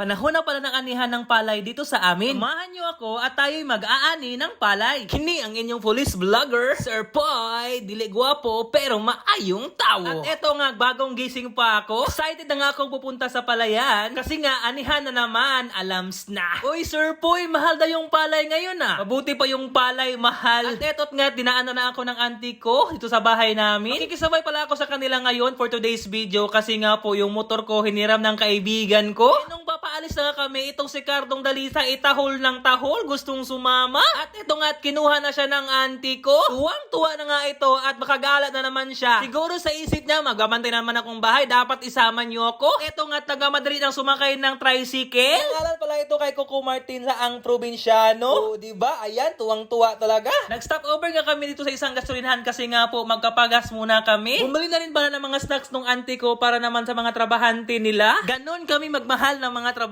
Panahon na pala ng anihan ng palay dito sa amin. Samahan niyo ako at tayo'y mag-aani ng palay. Kini ang inyong police vlogger, Sir Poy. Dili gwapo pero maayong tao. At eto nga, bagong gising pa ako. Excited na nga akong pupunta sa palayan. Kasi nga, anihan na naman, alams na. Uy, Sir Poy, mahal na yung palay ngayon ah. Mabuti pa yung palay, mahal. At eto't nga, dinaanan na ako ng auntie ko dito sa bahay namin. Makikisabay pala ako sa kanila ngayon for today's video kasi nga po yung motor ko hiniram ng kaibigan ko. Nung papaalis na nga kami, itong si Cardong Dalisa itahol ng tahol, gustong sumama. At ito nga, kinuha na siya ng auntie ko. Tuwang-tuwa na nga ito at makagalat na naman siya. Siguro sa isip niya, magabantay naman akong bahay, dapat isama niyo ako. Ito nga, taga Madrid ang sumakay ng tricycle. Pangalan pala ito kay Coco Martin sa ang probinsyano. O, di ba? Ayan, tuwang-tuwa talaga. Nag-stop over nga kami dito sa isang gasolinahan kasi nga po, magkapagas muna kami. Bumili na rin pala ng mga snacks nung auntie ko para naman sa mga trabahante nila. Ganon kami magmahal ng mga trabahante.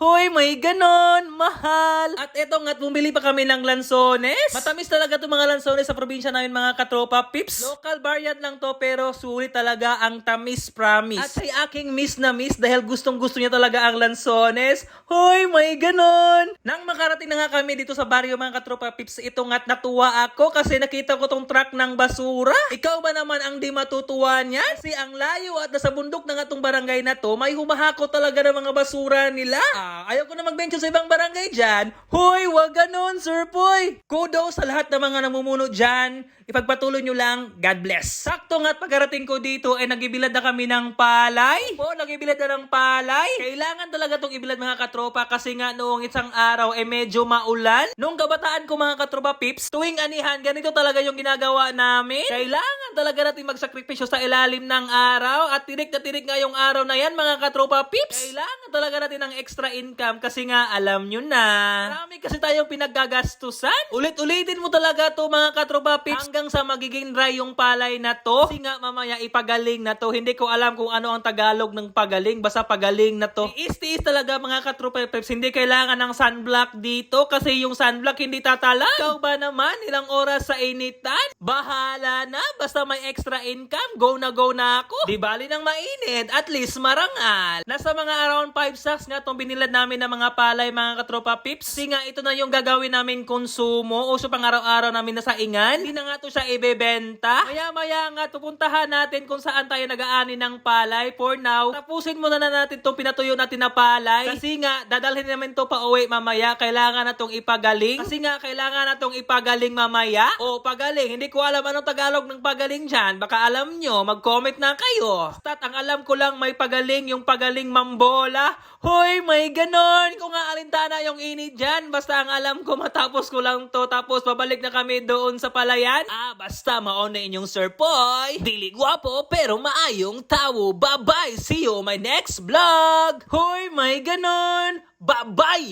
Hoy, may ganon, mahal. At eto nga, bumili pa kami ng lansones. Matamis talaga itong mga lansones sa probinsya namin mga katropa pips. Local variant lang to pero sulit talaga ang tamis promise. At si aking miss na miss dahil gustong gusto niya talaga ang lansones. Hoy, may ganon. Nang makarating na nga kami dito sa baryo mga katropa pips, ito nga't natuwa ako kasi nakita ko tong truck ng basura. Ikaw ba naman ang di matutuwa niya? Kasi ang layo at nasa bundok na nga tong barangay na to, may humahako talaga ng mga basura nila. Ah, ayaw ko na magbencho sa ibang barangay dyan. Hoy, wag ganon, Sir Poy. Kudos sa lahat ng mga namumuno dyan. Ipagpatuloy nyo lang, God bless. Sakto nga't pagkarating ko dito, ay nagibilad na kami ng palay. Po, nagibilad na ng palay. Kailangan talaga tong ibilad mga katropa kasi nga noong isang araw, eh medyo maulan. Noong kabataan ko mga katropa pips, tuwing anihan, ganito talaga yung ginagawa namin. Kailangan talaga natin magsakripisyo sa ilalim ng araw at tirik na tirik nga yung araw na yan mga katropa pips. Kailangan talaga natin ng extra income kasi nga alam nyo na. Marami kasi tayong pinaggagastusan. Ulit-ulitin mo talaga to mga katropa pips hanggang sa magiging dry yung palay na to. Kasi nga mamaya ipagaling na to. Hindi ko alam kung ano ang Tagalog ng pagaling. Basta pagaling na to. Tiis-tiis talaga mga katropa pips. Hindi kailangan ng sunblock dito kasi yung sunblock hindi tatalan. Ikaw ba naman ilang oras sa initan? Bahala na. Basta may extra income. Go na go na ako. Di bali ng mainit. At least marangal. Nasa mga around 5 sacks nga itong binilad namin ng mga palay mga katropa pips. Kasi nga ito na yung gagawin namin konsumo. O so pang araw-araw namin na sa ingan. Hindi na nga to siya ibebenta. Maya-maya nga pupuntahan natin kung saan tayo nag-aani ng palay. For now, tapusin muna na natin itong pinatuyo natin na palay. Kasi nga, dadalhin namin to pa uwi mamaya. Kailangan na tong ipagaling. Kasi nga, kailangan na tong ipagaling mamaya. O, pagaling. Hindi ko alam anong Tagalog ng pagaling dyan. Baka alam nyo, mag-comment na kayo. Stat, ang alam ko lang may pagaling, yung pagaling mambola. Hoy, may ganon. Kung nga alintana yung init dyan. Basta ang alam ko, matapos ko lang to. Tapos, babalik na kami doon sa palayan. Ah, basta maon na inyong Sir Poy. Dili gwapo, pero maayong tao. Bye-bye. See you my next vlog. Hoy, may ganon. Bye-bye.